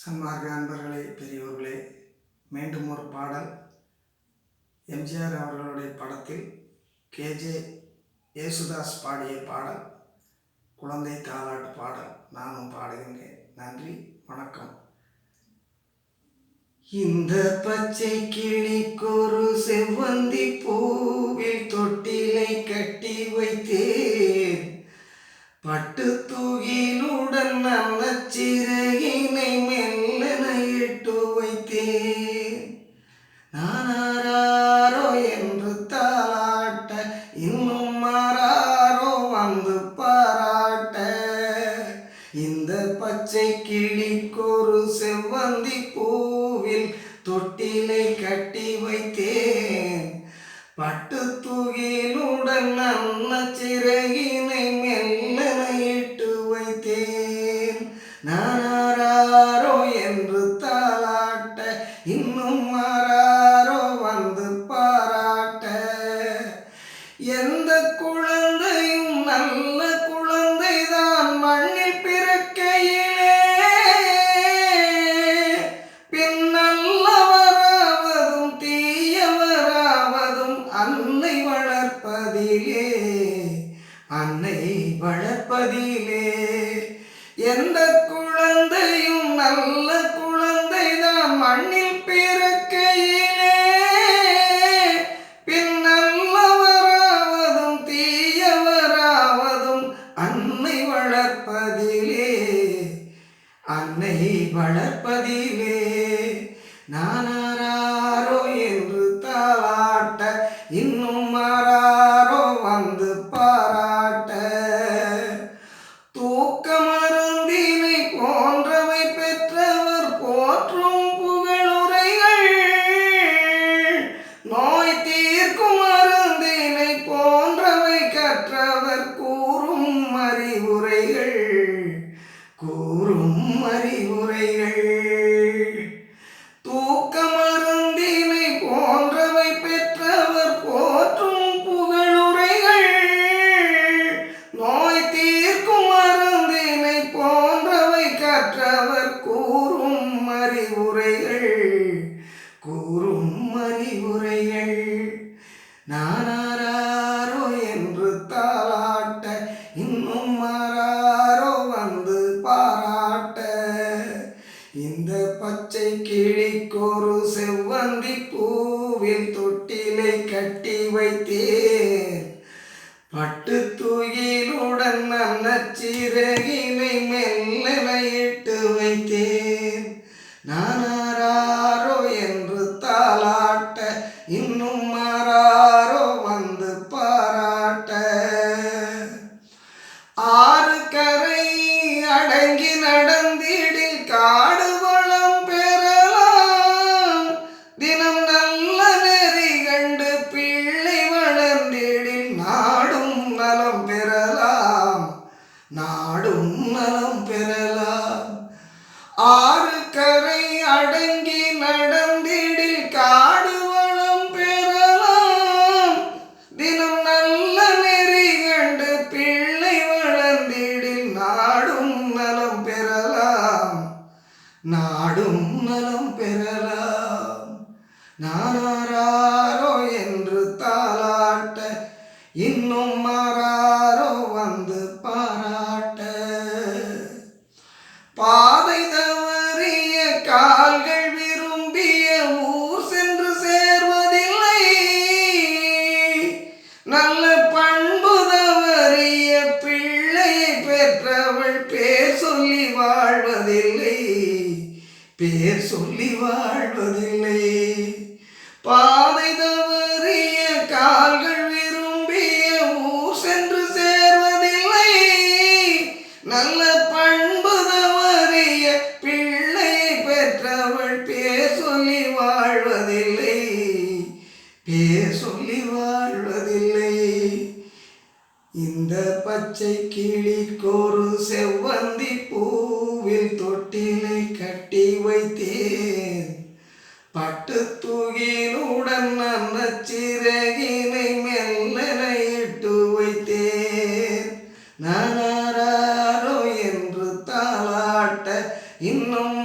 சன்மார்க்க அன்பர்களே பெரியோர்களே மீண்டும் ஒரு பாடல். எம்ஜிஆர் அவர்களுடைய படத்தில் கேஜே யேசுதாஸ் பாடிய பாடல் குழந்தை தாலாட்டு பாடல். நானும் பாடுகின்றேன். நன்றி வணக்கம். இந்த பச்சை கிளிக்கொரு செவ்வந்தி பூவில் தொட்டிலை கட்டி வைத்தேன். பட்டு கட்டி வைத்தேன். பட்டு தூகிலுடன் அன்ன சிறகினை மெல்லன இட்டு வைத்தேன். நானாரோ என்று தாளாட்ட இன்னும் மாறாரோ வந்து பாராட்ட. எந்த குழந்தையும் நல்ல எந்த குழந்தையும் நல்ல குழந்தை தான் மண்ணில் பிறக்கையிலே. பின் நல்லவராவதும் தீயவராவதும் அன்னை வளர்ப்பதிலே. அன்னை வளர்ப்பதிலே. நானாரா கிளிக்கொரு செவ்வந்தி பூவில் தொட்டிலை கட்டி வைத்தேன். பட்டு தூயிலுடன் நல்ல நாடும் நலம் பெறலாம். ஆறு கரை அடங்கி நடந்திடில் காடு வளம் பெறலாம். தினம் நல்ல நெறி கண்டு பிள்ளை வளர்ந்திடில் நாடும் நலம் பெறலாம். நாடும் நலம் பெறலாம். நானாரோ பாதை தவறிய கால்கள் விரும்பிய ஊர் சென்று சேர்வதில்லை. நல்ல பண்பு தவறிய பிள்ளையை பெற்றவள் பேர் சொல்லி வாழ்வதில்லை. பேர் சொல்லி வாழ்வதில்லை. பாதை தவறிய கால்கள் விரும்பிய ஊர் சென்று சேர்வதில்லை. நல்ல பண்பு வாழ்வதில்லை. பேர் சொல்லி வாழ்வதில்லை. இந்த பச்சை கிளிக்கொரு செவ்வந்தி பூவில் தொட்டிலை கட்டி வைத்தேன். பட்டு தூகிலுடன் அந்த சிறகினை மெல்லன இட்டு வைத்தேன். நானாரோ என்று தாளாட்ட இன்னும்